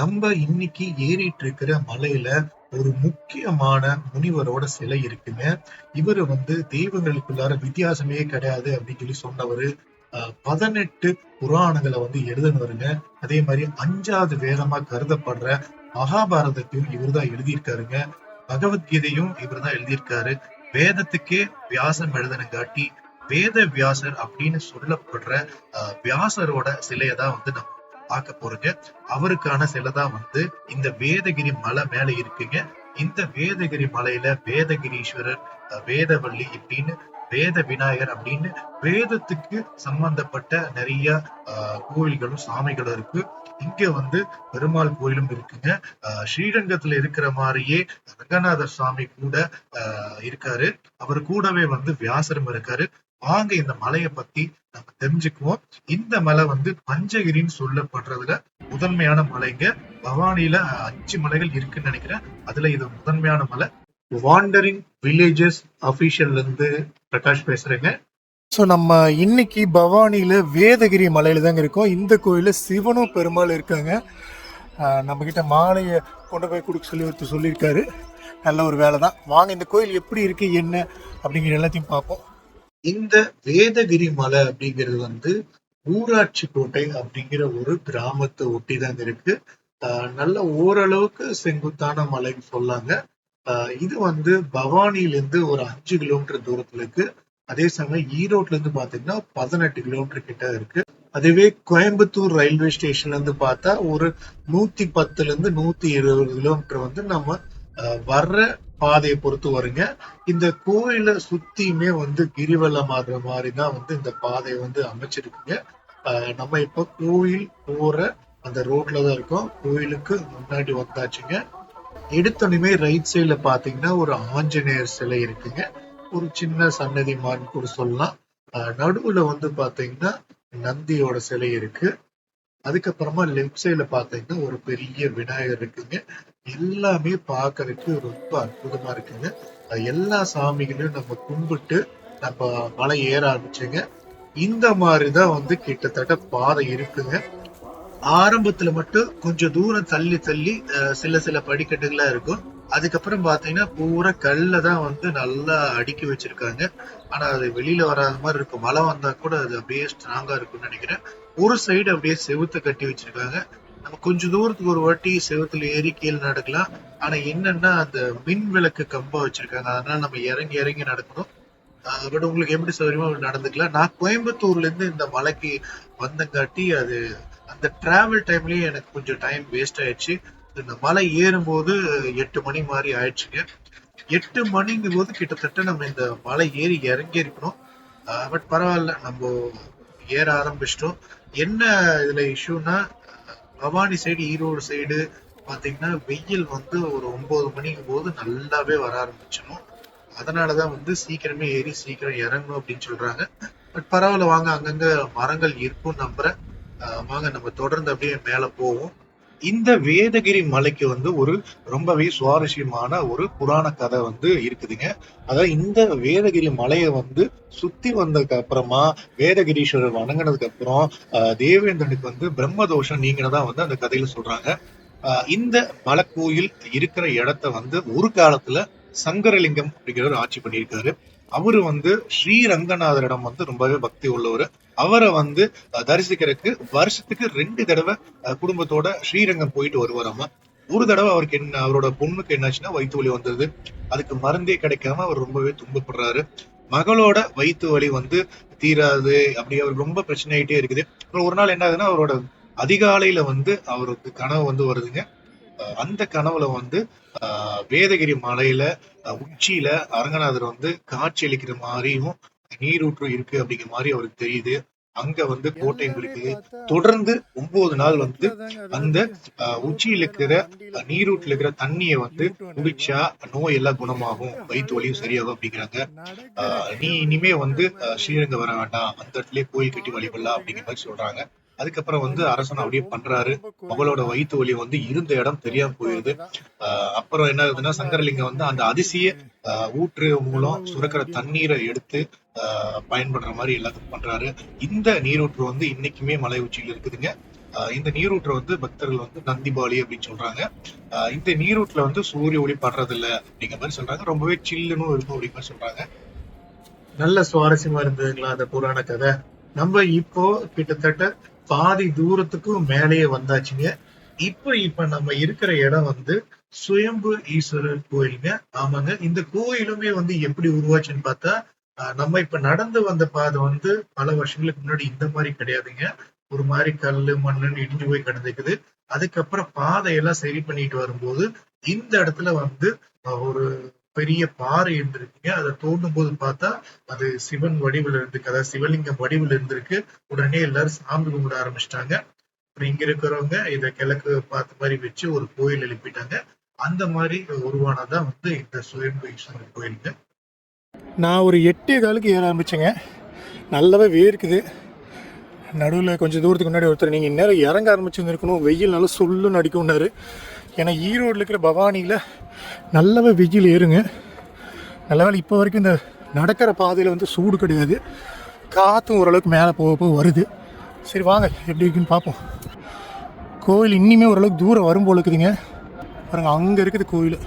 நம்ம இன்னைக்கு ஏறிட்டு இருக்கிற மலையில ஒரு முக்கியமான முனிவரோட சிலை இருக்குங்க. இவரு வந்து தெய்வங்களுக்குள்ளார வித்தியாசமே கிடையாது அப்படின்னு சொல்லி சொன்னவரு பதினெட்டு புராணங்களை வந்து எழுதுனவருங்க. அதே மாதிரி அஞ்சாவது வேதமா கருதப்படுற மகாபாரதத்தையும் இவர்தான் எழுதியிருக்காருங்க. பகவத்கீதையும் இவர்தான் எழுதியிருக்காரு. வேதத்துக்கே வியாசம் எழுதனங்காட்டி வேத வியாசர் அப்படின்னு சொல்லப்படுற வியாசரோட சிலையை தான் வந்து நம்ம பார்க்க போறீங்க. அவருக்கான சிலைதான் வந்து இந்த வேதகிரி மலை மேல இருக்குங்க. இந்த வேதகிரி மலையில வேதகிரீஸ்வரர் வேதவள்ளி இப்படின்னு வேத விநாயகர் அப்படின்னு வேதத்துக்கு சம்பந்தப்பட்ட நிறைய அஹ், கோயில்களும் சாமிகளும் இருக்கு. இங்க வந்து பெருமாள் கோயிலும் இருக்குங்க. ஸ்ரீரங்கத்துல இருக்கிற மாதிரியே ரங்கநாதர் சுவாமி கூட இருக்காரு. அவர் கூடவே வந்து வியாசரும் இருக்காரு. வாங்க இந்த மலையை பத்தி நம்ம தெரிஞ்சுக்குவோம். இந்த மலை வந்து பஞ்சகிரின்னு சொல்லப்படுறதுல முதன்மையான மலைங்க பவானியில அஞ்சு மலைகள் இருக்குன்னு நினைக்கிறேன். அதுல இது முதன்மையான மலை. வாண்டரிங் வில்லேஜஸ் அபிஷியல்ல இருந்து பிரகாஷ் பேசுறேங்க. ஸோ நம்ம இன்னைக்கு பவானியில் வேதகிரி மலையில் தாங்க இருக்கோம். இந்த கோயிலில் சிவனும் பெருமாள் இருக்காங்க. நம்ம கிட்ட மாலையை கொண்டு போய் கொடுக்க சொல்லி ஒருத்தர் சொல்லியிருக்காரு. நல்ல ஒரு வேலை தான் வாங்க இந்த கோயில் எப்படி இருக்கு என்ன அப்படிங்கிற எல்லாத்தையும் பார்ப்போம். இந்த வேதகிரி மலை அப்படிங்கிறது வந்து ஊராட்சி கோட்டை அப்படிங்கிற ஒரு கிராமத்தை ஒட்டிதான் இருக்கு. ஆஹ் நல்ல ஓரளவுக்கு செங்குத்தான மலைன்னு சொல்லாங்க. ஆஹ் இது வந்து பவானியில இருந்து ஒரு அஞ்சு கிலோமீட்டர் தூரத்துல இருக்கு. அதே சமயம் ஈரோட்ல இருந்து பாத்தீங்கன்னா பதினெட்டு கிலோமீட்டர் கிட்ட இருக்கு. அதுவே கோயம்புத்தூர் ரயில்வே ஸ்டேஷன்ல இருந்து பார்த்தா ஒரு நூத்தி பத்துல இருந்து நூத்தி இருபது கிலோமீட்டர் வந்து நம்ம வர்ற பாதையை பொறுத்து வருங்க. இந்த கோயில சுத்தியுமே வந்து கிரிவலம் ஆடுற மாதிரி தான் வந்து இந்த பாதையை வந்து அமைச்சிருக்குங்க. ஆஹ் நம்ம இப்ப கோயில் போற அந்த ரோட்ல தான் இருக்கோம். கோயிலுக்கு முன்னாடி வந்தாச்சுங்க. எடுத்தோடனே ரைட் சைடுல பாத்தீங்கன்னா ஒரு ஆஞ்சநேயர் சிலை இருக்குங்க. ஒரு சின்ன சன்னதி மான் கூட சொல்லலாம். ஆஹ் நடுவுல வந்து பாத்தீங்கன்னா நந்தியோட சிலை இருக்கு. அதுக்கப்புறமா லெஃப்ட் சைடுல பாத்தீங்கன்னா ஒரு பெரிய விநாயகர் இருக்குங்க. எல்லாமே பார்க்கறதுக்கு ரொம்ப அற்புதமா இருக்குங்க. எல்லா சாமிகளையும் நம்ம கும்பிட்டு நம்ம மலை ஏற ஆரம்பிச்சுங்க. இந்த மாதிரிதான் வந்து கிட்டத்தட்ட பாதை இருக்குங்க. ஆரம்பத்துல மட்டும் கொஞ்சம் தூரம் தள்ளி தள்ளி அஹ், சில சில படிக்கட்டுகளா இருக்கும். அதுக்கப்புறம் பாத்தீங்கன்னா பூரா கல்ல தான் வந்து நல்லா அடுக்கி வச்சிருக்காங்க. ஆனா அது வெளியில வராத மாதிரி இருக்கும். மழை வந்தா கூட அது அப்படியே ஸ்ட்ராங்கா இருக்கும்னு நினைக்கிறேன். ஒரு சைடு அப்படியே செவுத்த கட்டி வச்சிருக்காங்க. நம்ம கொஞ்சம் தூரத்துக்கு ஒரு வாட்டி செவுத்துல ஏறி கீழே நடக்கலாம். ஆனா என்னன்னா அந்த மின் விளக்கு கம்பா வச்சிருக்காங்க. அதனால நம்ம இறங்கி இறங்கி நடக்கணும். பட் உங்களுக்கு எப்படி சௌகரியமா நடந்துக்கலாம். நான் கோயம்புத்தூர்ல இருந்து இந்த மலைக்கு வந்தங்காட்டி அது அந்த டிராவல் டைம்லயே எனக்கு கொஞ்சம் டைம் வேஸ்ட் ஆயிடுச்சு. இந்த மலை ஏறும்போது எட்டு மணி மாதிரி ஆயிடுச்சுங்க. எட்டு மணிங்கும் போது கிட்டத்தட்ட நம்ம இந்த மலை ஏறி இறங்கி இருக்கணும். பட் பரவாயில்ல. நம்ம ஏற ஆரம்பிச்சிட்டோம். என்ன இதுல இஷ்யூனா பவானி சைடு ஈரோடு சைடு பார்த்தீங்கன்னா வெயில் வந்து ஒரு ஒன்பது மணிக்கு போது நல்லாவே வர ஆரம்பிச்சிடும் அதனாலதான் வந்து சீக்கிரமே ஏறி சீக்கிரம் இறங்கணும் அப்படின்னு சொல்றாங்க. பட் பரவாயில்ல வாங்க அங்கங்க மரங்கள் இருக்கும் நம்புறேன். வாங்க நம்ம தொடர்ந்து அப்படியே மேலே போவோம். இந்த வேதகிரி மலைக்கு வந்து ஒரு ரொம்பவே சுவாரஸ்யமான ஒரு புராண கதை வந்து இருக்குதுங்க. அதாவது இந்த வேதகிரி மலையை வந்து சுத்தி வந்ததுக்கு அப்புறமா வேதகிரீஸ்வரர் வணங்கினதுக்கு அப்புறம் தேவேந்திரனுக்கு வந்து பிரம்மதோஷம் நீங்கினதா வந்து அந்த கதையில சொல்றாங்க. இந்த மலைக்கோயில் இருக்கிற இடத்த வந்து ஒரு காலத்துல சங்கரலிங்கம் அப்படிங்கிறவர் ஆட்சி பண்ணியிருக்காரு. அவரு வந்து ஸ்ரீரங்கநாதரிடம் வந்து ரொம்பவே பக்தி உள்ளவர். அவரை வந்து தரிசிக்கிறதுக்கு வருஷத்துக்கு ரெண்டு தடவை அஹ், குடும்பத்தோட ஸ்ரீரங்கம் போயிட்டு வருவாராமா ஒரு தடவை அவருக்கு என்ன அவரோட பொண்ணுக்கு என்னாச்சுன்னா வயிற்று வலி வந்தது. அதுக்கு மருந்தே கிடைக்காம அவர் ரொம்பவே துன்பப்படுறாரு. மகளோட வயிற்று வலி வந்து தீராது. அப்படி அவர் ரொம்ப பிரச்சனை ஆகிட்டே இருக்குது ஒரு நாள் என்ன ஆகுதுன்னா அவரோட அதிகாலையில வந்து அவருக்கு கனவு வந்து வருதுங்க. அஹ் அந்த கனவுல வந்து ஆஹ் வேதகிரி மலையில உச்சியில அரங்கநாதர் வந்து காட்சி அளிக்கிற மாதிரியும் நீரூற்று இருக்கு அப்படிங்கிற மாதிரி அவருக்கு தெரியுது. அங்க வந்து கோட்டையும் இருக்குது தொடர்ந்து ஒன்பது நாள் வந்து அந்த உச்சியில் உச்சியில இருக்கிற அஹ், இருக்கிற தண்ணியை வந்து குடிச்சா நோய் எல்லாம் குணமாகும் வயிற்று வலியும் சரியாகும் அப்படிங்கிறாங்க. ஆஹ், நீ இனிமே வந்து ஸ்ரீரங்கம் வர வேண்டாம் அந்த இடத்துலயே கோயில் கட்டி வழிபடலாம் அப்படிங்கிற மாதிரி சொல்றாங்க. அதுக்கப்புறம் வந்து அரசன் அப்படியே பண்றாரு. மகளோட வயிற்று வலி வந்து இருந்த இடம் தெரியாம போயிருது. அப்புறம் என்ன ஆகுதுன்னா சங்கரலிங்கம் வந்து அந்த அதிசய ஆஹ் ஊற்று மூலம் சுரக்கிற தண்ணீரை எடுத்து பயன்படுற மாதிரி எல்லாத்துக்கும் பண்றாரு. இந்த நீரூற்று வந்து இன்னைக்குமே மலை உச்சியில் இருக்குதுங்க. ஆஹ் இந்த நீரூற்றை வந்து பக்தர்கள் வந்து நந்திபாலி அப்படின்னு சொல்றாங்க. இந்த நீரூற்றுல வந்து சூரிய ஒளி படுறது இல்ல அப்படிங்கிற மாதிரி சொல்றாங்க. ரொம்பவே சில்லுன்னு இருக்கும் அப்படிங்கிற மாதிரி சொல்றாங்க. நல்ல சுவாரஸ்யமா இருந்ததுங்களா அந்த புராண கதை? நம்ம இப்போ கிட்டத்தட்ட பாதி தூரத்துக்கும் மேலேயே வந்தாச்சுங்க. இப்ப இப்ப நம்ம இருக்கிற இடம் வந்து சுயம்பு ஈஸ்வரர் கோயிலுங்க. ஆமாங்க. இந்த கோயிலுமே வந்து எப்படி உருவாச்சுன்னு பார்த்தா நம்ம இப்ப நடந்து வந்த பாதை வந்து பல வருஷங்களுக்கு முன்னாடி இந்த மாதிரி கிடையாதுங்க. ஒரு மாதிரி கல்லு மண்ணுன்னு இடிஞ்சு போய் கிடந்துக்குது. அதுக்கப்புறம் பாதையெல்லாம் சரி பண்ணிட்டு வரும்போது இந்த இடத்துல வந்து ஒரு பெரிய பாறை இருந்திருக்குங்க அதை தோண்டும் போது பார்த்தா அது சிவன் வடிவில் இருந்திருக்கு அதாவது சிவலிங்கம் வடிவில் இருந்திருக்கு. உடனே எல்லாரும் சாமி கும்பிட ஆரம்பிச்சிட்டாங்க. அப்புறம் இங்க இருக்கிறவங்க இதை கிழக்கு பார்த்த மாதிரி வச்சு ஒரு கோயில் எழுப்பிட்டாங்க. அந்த மாதிரி உருவானதான் வந்து இந்த சுயம்பு ஈஸ்வரர் கோயிலுங்க. நான் ஒரு எட்டே காலுக்கு ஏற ஆரம்பிச்சேங்க. நல்லாவே வேர்க்குது. நடுவில் கொஞ்சம் தூரத்துக்கு முன்னாடி ஒருத்தர் நீங்கள் இந்நேரம் இறங்க ஆரம்பிச்சுருந்துருக்கணும். வெயில் நல்லா சொல்லுன்னு அடிக்கும்னாரு. ஏன்னா ஈரோடில் இருக்கிற பவானியில் நல்லவே வெயில் ஏறுங்க. நல்ல வேலை இப்போ வரைக்கும் இந்த நடக்கிற பாதையில் வந்து சூடு கிடையாது. காற்றும் ஓரளவுக்கு மேலே போக போக வருது. சரி வாங்க எப்படி இருக்குன்னு பார்ப்போம். கோவில் இன்னிமே ஓரளவுக்கு தூரம் வரும் போல இருக்குதுங்க. பாருங்க அங்கே இருக்குது கோவில்.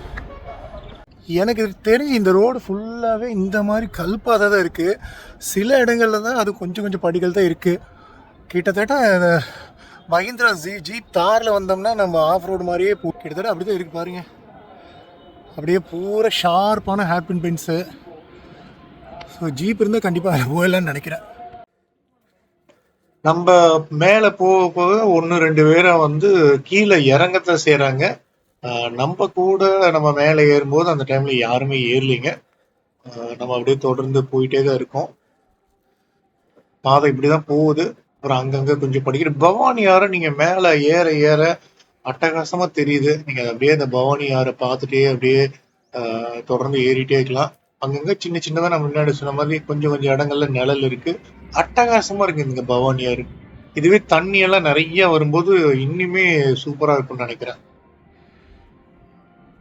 எனக்கு தெரிஞ்சு இந்த ரோடு ஃபுல்லாகவே இந்த மாதிரி கல்பாதை தான் இருக்குது சில இடங்களில் தான் அது கொஞ்சம் கொஞ்சம் படிகள் தான் இருக்குது கிட்டத்தட்ட மஹிந்திரா ஜி ஜீப் தாரில் வந்தோம்னா நம்ம ஆஃப் ரோடு மாதிரியே போ கிட்டத்தட்ட அப்படி தான் இருக்குது பாருங்க. அப்படியே பூரா ஷார்ப்பான ஹேர்பின் பென்ஸு ஸோ ஜீப் இருந்தால் கண்டிப்பாக போயிடலான்னு நினைக்கிறேன். நம்ம மேலே போக போக ஒன்று ரெண்டு பேரை வந்து கீழே இறங்கத்தான் செய்கிறாங்க நம்ம கூட நம்ம மேலே ஏறும்போது அந்த டைமில் யாருமே ஏறலைங்க. நம்ம அப்படியே தொடர்ந்து போயிட்டே தான் இருக்கோம். பாதை இப்படி தான் போகுது. அப்புறம் அங்கங்க கொஞ்சம் படிக்கிற பவானி ஆறு நீங்க மேல ஏற ஏற அட்டகாசமா தெரியுது. நீங்க அப்படியே அந்த பவானி ஆறு பார்த்துட்டே அப்படியே ஆஹ் தொடர்ந்து ஏறிட்டே இருக்கலாம். அங்கங்க சின்ன சின்னதா நம்ம முன்னாடி சொன்ன மாதிரி கொஞ்சம் கொஞ்சம் இடங்கள்ல நிழல் இருக்கு. அட்டகாசமா இருக்கு இந்த பவானி ஆறு. இதுவே தண்ணி எல்லாம் நிறைய வரும்போது இன்னுமே சூப்பரா இருக்கும்னு நினைக்கிறேன்.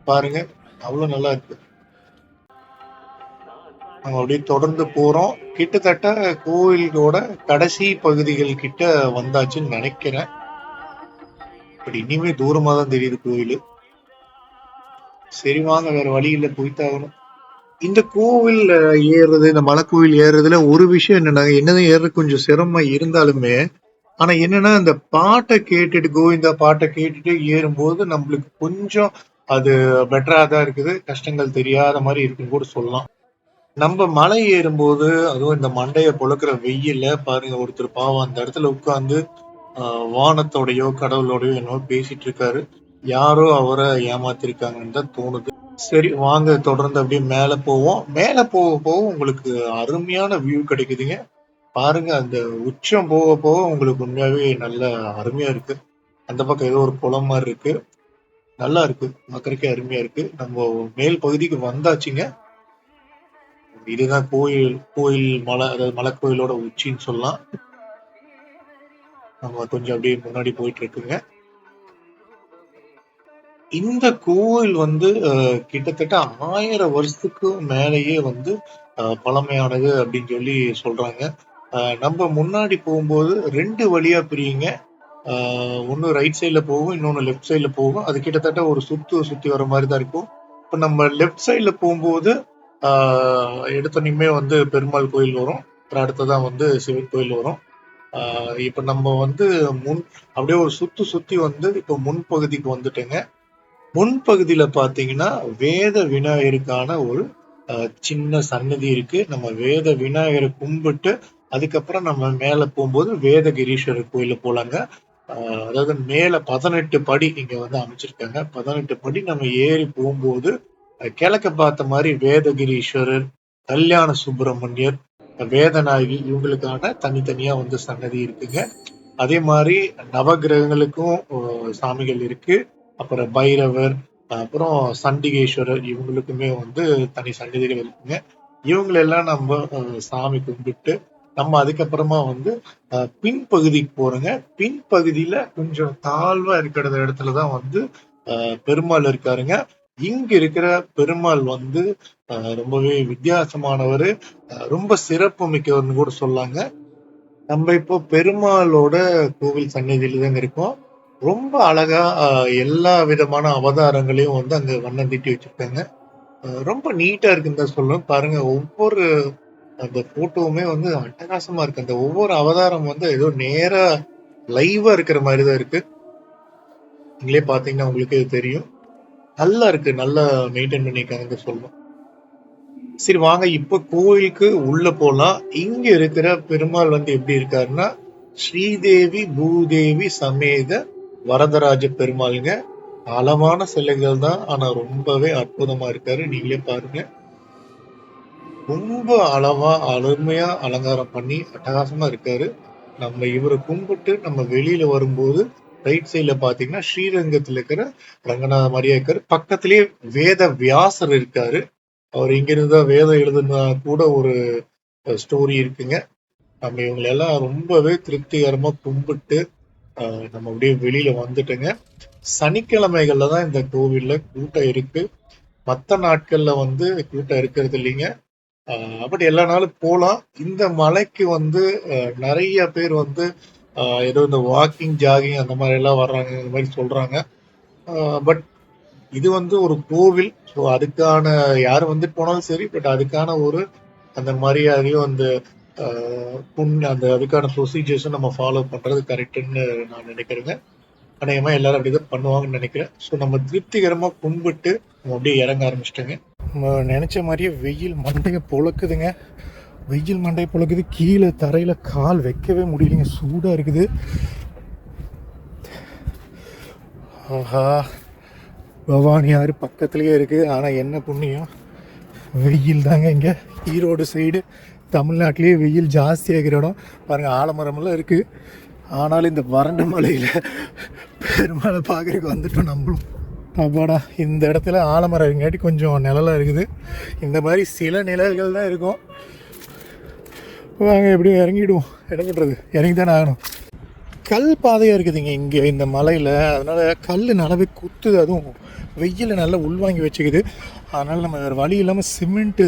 பாருங்க அவ்வளவு நல்லா இருக்கு. நம்ம அப்படியே தொடர்ந்து போறோம். கிட்டத்தட்ட கோவிலோட கடைசி பகுதிகள் கிட்ட வந்தாச்சுன்னு நினைக்கிறேன். பட் இனிமே தூரமா தான் தெரியுது கோயில் சரி வாங்க வேற வழி இல்ல போய்த்தாகணும். இந்த கோவில் ஏறுறது இந்த மலை கோவில் ஏறுறதுல ஒரு விஷயம் என்னன்னா என்னதான் ஏறுறது கொஞ்சம் சிரமம் இருந்தாலுமே ஆனா என்னன்னா இந்த பாட்டை கேட்டுட்டு கோவிந்தா பாட்டை கேட்டுட்டு ஏறும்போது நம்மளுக்கு கொஞ்சம் அது பெட்டரா தான் இருக்குது. கஷ்டங்கள் தெரியாத மாதிரி இருக்குன்னு கூட சொல்லலாம். நம்ம மலை ஏறும்போது அதுவும் இந்த மண்டைய பொழுக்கிற வெயில்ல பாருங்க ஒருத்தர் பாவம் அந்த இடத்துல உட்கார்ந்து ஆஹ் கடவுளோடையோ கடவுளோடயோ என்னவோ பேசிட்டு இருக்காரு. யாரோ அவரை ஏமாத்திருக்காங்கன்னு தான் தோணுது. சரி வாங்க தொடர்ந்து அப்படியே மேல போவோம். மேல போக போக உங்களுக்கு அருமையான வியூ கிடைக்குதுங்க. பாருங்க அந்த உச்சம் போக போக உங்களுக்கு உண்மையாவே நல்ல அருமையா இருக்கு. அந்த பக்கம் ஏதோ ஒரு குளம் மாதிரி இருக்கு. நல்லா இருக்கு. மக்களுக்கே அருமையா இருக்கு. நம்ம மேல் பகுதிக்கு வந்தாச்சுங்க. இதுதான் கோயில் கோயில் மலை அதாவது மலை கோயிலோட உச்சின்னு சொல்லலாம். நம்ம கொஞ்சம் அப்படியே முன்னாடி போயிட்டு இருக்குங்க இந்த கோயில் வந்து அஹ், கிட்டத்தட்ட ஆயிரம் வருஷத்துக்கு மேலேயே வந்து அஹ், பழமையானது அப்படின்னு சொல்லி சொல்றாங்க. நம்ம முன்னாடி போகும்போது ரெண்டு வழியா பிரியுங்க. ஒன்று ஒண்ணு ரைட் சைடுல போகும் இன்னொன்னு லெஃப்ட் சைடுல போகும். அது கிட்டத்தட்ட ஒரு சுத்து சுத்தி வர மாதிரி தான் இருக்கும். இப்ப நம்ம லெஃப்ட் சைடுல போகும்போது ஆஹ் எடுத்தோன்னையுமே வந்து பெருமாள் கோயில் வரும். அப்புறம் அடுத்ததான் வந்து சிவன் கோயில் வரும். ஆஹ் நம்ம வந்து முன் அப்படியே ஒரு சுத்து சுத்தி வந்து இப்போ முன்பகுதிக்கு வந்துட்டேங்க. முன்பகுதியில பார்த்தீங்கன்னா வேத விநாயகருக்கான ஒரு ஆஹ் சின்ன சன்னதி இருக்கு. நம்ம வேத விநாயகரை கும்பிட்டு அதுக்கப்புறம் நம்ம மேலே போகும்போது வேதகிரீஸ்வரர் கோயில போலாங்க. ஆஹ் அதாவது மேலே பதினெட்டு படி இங்கே வந்து அமைச்சிருக்காங்க. பதினெட்டு படி நம்ம ஏறி போகும்போது கிழக்க பார்த்த மாதிரி வேதகிரீஸ்வரர் கல்யாண சுப்பிரமணியர் வேதநாயகி இவங்களுக்கான தனித்தனியா வந்து சன்னதி இருக்குங்க. அதே மாதிரி நவகிரகங்களுக்கும் சாமிகள் இருக்கு. அப்புறம் பைரவர் அப்புறம் சண்டிகேஸ்வரர் இவங்களுக்குமே வந்து தனி சன்னதிகள் இருக்குங்க. இவங்களெல்லாம் நம்ம சாமி கும்பிட்டு நம்ம அதுக்கப்புறமா வந்து பின்பகுதிக்கு போறோங்க. பின்பகுதியில கொஞ்சம் தாழ்வா இருக்கிற இடத்துலதான் வந்து பெருமாள் இருக்காருங்க. இங்க இருக்கிற பெருமாள் வந்து ரொம்பவே வித்தியாசமானவர் ரொம்ப சிறப்பு மிக்கவர்னு கூட சொல்லாங்க நம்ம இப்போ பெருமாளோட கோவில் சந்நிதியில தாங்க இருக்கோம். ரொம்ப அழகா எல்லா விதமான அவதாரங்களையும் வந்து அங்க வண்ணம் தீட்டி வச்சிருக்காங்க. ரொம்ப நீட்டா இருக்குன்னு தான் சொல்லணும். பாருங்க ஒவ்வொரு அந்த ஃபோட்டோவுமே வந்து அட்டகாசமா இருக்கு. அந்த ஒவ்வொரு அவதாரம் வந்து ஏதோ நேரா லைவா இருக்கிற மாதிரி தான் இருக்கு. நீங்களே பார்த்தீங்கன்னா உங்களுக்கே தெரியும். நல்லா இருக்கு. நல்லா மெயின்டெயின் பண்ணியிருக்காங்க சொல்லணும். சரி வாங்க இப்ப கோயிலுக்கு உள்ள போலாம். இங்க இருக்கிற பெருமாள் வந்து எப்படி இருக்காருன்னா, ஸ்ரீதேவி பூதேவி சமேத வரதராஜ பெருமாள்ங்க. அளவான சிலைகள் தான். ஆனா ரொம்பவே அற்புதமா இருக்காரு. நீங்களே பாருங்க. ரொம்ப அளவா, அருமையா அலங்காரம் பண்ணி அட்டகாசமா இருக்காரு. நம்ம இவரை கும்பிட்டு நம்ம வெளியில வரும்போது, ரைட் சைடில் பார்த்தீங்கன்னா, ஸ்ரீரங்கத்துல இருக்கிற ரங்கநாத மாரியே இருக்காரு. பக்கத்திலேயே வேத வியாசர் இருக்காரு. அவர் இங்கிருந்து தான் வேதம் எழுதுனா கூட ஒரு ஸ்டோரி இருக்குங்க. நம்ம இவங்கள எல்லாம் ரொம்பவே திருப்திகரமா கும்பிட்டு, நம்ம அப்படியே வெளியில வந்துட்டோங்க. சனிக்கிழமைகள்ல தான் இந்த கோவில்ல கூட்டம் இருக்கு. மற்ற நாட்கள்ல வந்து கூட்டம் இருக்கிறது இல்லைங்க. அப்படி பட் எல்லா நாளும் போகலாம் இந்த மலைக்கு வந்து நிறைய பேர் வந்து ஏதோ இந்த வாக்கிங், ஜாகிங் அந்த மாதிரி எல்லாம் வர்றாங்க. இந்த மாதிரி சொல்றாங்க. பட் இது வந்து ஒரு கோவில். ஸோ அதுக்கான யார் வந்துட்டு போனாலும் சரி, பட் அதுக்கான ஒரு அந்த மரியாதையும் அந்த புண் அந்த அதுக்கான ப்ரொசீஜர்ஸும் நம்ம ஃபாலோ பண்றது கரெக்டுன்னு நான் நினைக்கிறேங்க. அநேகமா எல்லாரும் அப்படிதான் பண்ணுவாங்கன்னு நினைக்கிறேன். ஸோ நம்ம திருப்திகரமா கும்பிட்டு நம்ம அப்படியே இறங்க ஆரம்பிச்சிட்டேங்க நம்ம நெனச்ச மாதிரியே வெயில் மண்டையை பொழக்குதுங்க வெயில் மண்டை பொளக்குது. கீழே தரையில் கால் வைக்கவே முடியலைங்க. சூடாக இருக்குது. ஆஹா! பவானி ஆறு இருக்குது ஆனால் என்ன புண்ணியம், வெயில் தாங்க இங்கே ஈரோடு சைடு தமிழ்நாட்டிலேயே வெயில் ஜாஸ்தியாக இருக்கிற இடம். பாருங்கள் ஆலமரமெல்லாம் இருக்குது ஆனாலும் இந்த வறண்ட மலையில் பெருமாள பார்க்கறதுக்கு வந்துட்டோம் நம்மளும். அப்பாடா! இந்த இடத்துல ஆலமரம் இங்காட்டி கொஞ்சம் நிழலா இருக்குது. இந்த மாதிரி சில நிழல்கள் தான் இருக்கும். வாங்க எப்படியும் இறங்கிடுவோம். என்ன இறங்கி தானே ஆகணும். கல் பாதையாக இருக்குதுங்க இங்கே இந்த மலையில் அதனால் கல் நல்லாவே குத்துது. அதுவும் வெயில் நல்லா உள்வாங்கி வச்சுக்குது. அதனால் நம்ம வேறு வழி இல்லாமல் சிமெண்ட்டு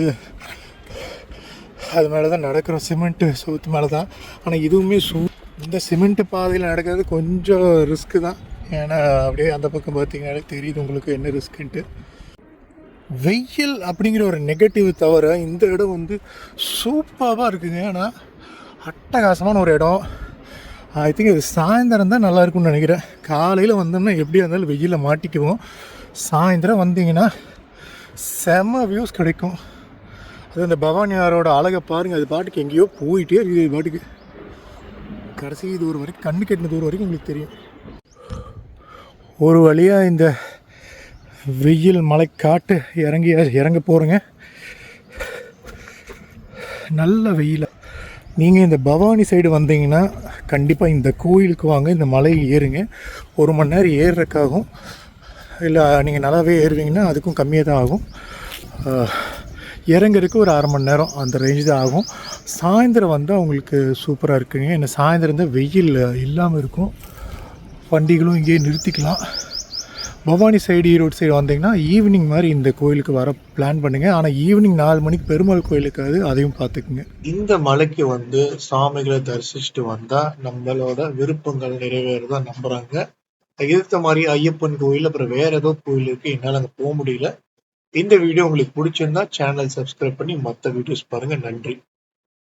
அது மேலே தான் நடக்கிறோம். சிமெண்ட்டு செவுத்து மேலே தான். ஆனால் இதுவுமே சூ இந்த சிமெண்ட்டு பாதையில் நடக்கிறது கொஞ்சம் ரிஸ்க்கு தான். ஏன்னா அப்படியே அந்த பக்கம் பார்த்தீங்கன்னாலே தெரியுது உங்களுக்கு என்ன ரிஸ்க்குன்ட்டு. வெயில் அப்படிங்கிற ஒரு நெகட்டிவ் தவிர இந்த இடம் வந்து சூப்பராக இருக்குங்க. ஏன்னா அட்டகாசமான ஒரு இடம். ஐ திங்க் இது சாயந்தரம் தான் நல்லா இருக்கும்னு நினைக்கிறேன். காலையில் வந்தோம்னா எப்படியா இருந்தாலும் வெயிலில் மாட்டிக்குவோம். சாயந்தரம் வந்தீங்கன்னா செம வியூஸ் கிடைக்கும். அது இந்த பவானி ஆரோட அழகை பாருங்கள் அது பாட்டுக்கு எங்கேயோ போயிட்டே இருக்குது இது பாட்டுக்கு. கடைசி தூரம் வரைக்கும் கண்ணு கெட்டின தூரம் வரைக்கும் உங்களுக்கு தெரியும். ஒரு வழியாக இந்த வெயில் மலைக்காட்டு இறங்கி இறங்க போகிறேங்க நல்ல வெயில் நீங்கள் இந்த பவானி சைடு வந்தீங்கன்னா, கண்டிப்பாக இந்த கோயிலுக்கு வாங்க. இந்த மலையை ஏறுங்க. ஒரு மணி நேரம் ஏறுறக்காகும் இல்லை நீங்கள் நல்லாவே ஏறுவீங்கன்னா, அதுக்கும் கம்மியாக தான் ஆகும். இறங்குறதுக்கு ஒரு அரை மணி நேரம் அந்த ரேஞ்ச் தான் ஆகும். சாயந்தரம் வந்தால் உங்களுக்கு சூப்பராக இருக்குங்க. ஏன்னா சாயந்தரம் தான் வெயில் இல்லாமல் இருக்கும். வண்டிகளும் இங்கேயே நிறுத்திக்கலாம். பவானி சைடு, ஈரோடு சைடு வந்தீங்கன்னா, ஈவினிங் மாதிரி இந்த கோயிலுக்கு வர பிளான் பண்ணுங்க. ஆனால் ஈவினிங் நாலு மணிக்கு பெருமாள் கோயிலுக்கு அது அதையும் பார்த்துக்குங்க. இந்த மலைக்கு வந்து சாமிகளை தரிசிச்சுட்டு வந்தால் நம்மளோட விருப்பங்கள் நிறைவேறதா நம்புறாங்க. எதிர்த்த மாதிரி ஐயப்பன் கோயில், அப்புறம் வேற ஏதோ கோயில் இருக்கு. என்னால் அங்கே போக முடியல. இந்த வீடியோ உங்களுக்கு பிடிச்சிருந்தா சேனல் சப்ஸ்கிரைப் பண்ணி மற்ற வீடியோஸ் பாருங்க. நன்றி.